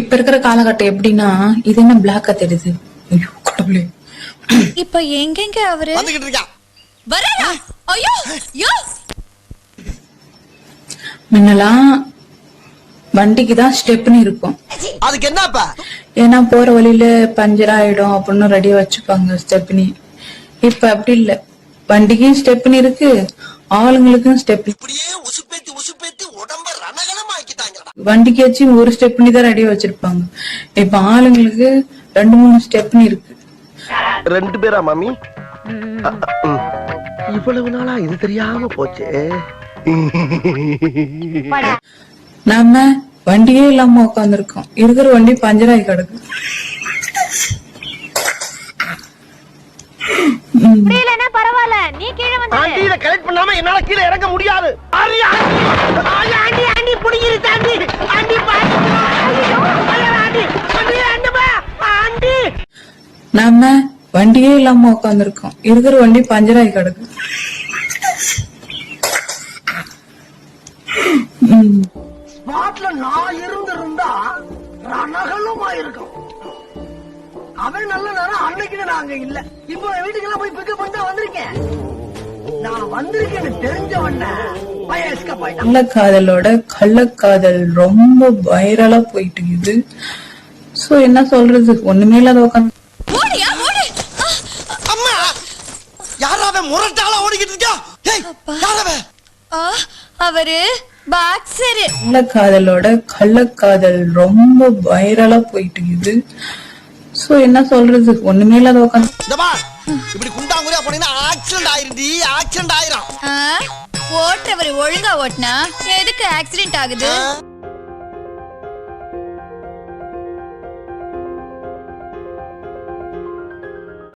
இப்ப இருக்கிற காலகட்டம் எப்படின்னா இது என்ன பிளாக்கா தெரியுது? ஐயோ கடவுளே. இப்ப எங்கெங்க அவரு? ஐயோ யோ. முன்னெல்லாம் வண்டிக்கு தான் ஸ்டெப்னு இருக்கும். அதுக்கு என்னப்பா ஏன்னா போற வழியில பஞ்சர் ஆயிடும் அப்படின்னு ரெடியா வச்சுப்பாங்க ஸ்டெப்னி. இப்ப அப்படி இல்ல. வண்டிக்கும் ஸ்டெப்னி இருக்கு ஆளுங்களுக்கும் ஸ்டெப்னி வண்டிக்கு வச்சு ஒரு ஸ்டெப்னி தான் ரெடியா வச்சிருப்பாங்க. இப்ப ஆளுங்களுக்கு ரெண்டு மூணு ஸ்டெப்னி இருக்கு. ரெண்டு பேரா மாமி. இவ்வளவு நாளா இது தெரியாம போச்சே. நாம வண்டியே இல்லாம உட்காந்துருக்கோம் இருக்கிற வண்டி பஞ்சராகி கிடக்கு. பரவாயில்ல. நீ கீழே வந்து கலெக்ட் பண்ணாம என்னால கீழே இறங்க முடியாது. ஆண்டி, ஆண்டி, ஆண்டி, ஆண்டி, புடிங்கிருச்சு, ஆண்டி. ஆண்டி, பாத்து. ஐயோ, ஐயோ, ஆண்டி, ஆண்டி, ஆண்டி, பா, ஆண்டி. நாம வண்டியே இல்லாம உட்காந்துருக்கோம் இருக்கிற வண்டி பஞ்சராகி கிடக்கு. ஸ்பாட்ல நான் இருந்திருந்தா ரணகலம் ஆயிருக்கும் அவன் நல்ல நேரம் அன்னைக்கு நாங்க இல்ல இப்போ என் வீட்டுக்கெல்லாம் போய் பிக்கப் பண்ணிட்டு வந்திருக்கேன் நான் வந்திருக்கேன்னு தெரிஞ்ச கள்ளக்காதலோட கள்ளக்காதல் ரொம்ப வைரலா போயிட்டு இருக்குது சோ என்ன சொல்றது? ஒண்ணுமே இல்லாத உட்காந்து யாராவ முரட்டாளா ஓடிக்கிட்டு இருக்கா? ஏய் யாராவ? ஆ, அவரு பாக்ஸரு கள்ளக்காதலோட கள்ளக்காதல் ரொம்ப வைரலா போயிட்டு இருக்குது சோ என்ன சொல்றது? ஒண்ணுமே இல்லாத உட்காந்து இப்படி குண்டாங்குறியா போனீங்கன்னா ஆக்சிடென்ட் ஆயிருந்தி ஆக்சிடென்ட் ஆயிரும். ஓட்டுறவர் ஒழுங்கா ஓட்டுனா எதுக்கு ஆக்சிடென்ட் ஆகுது?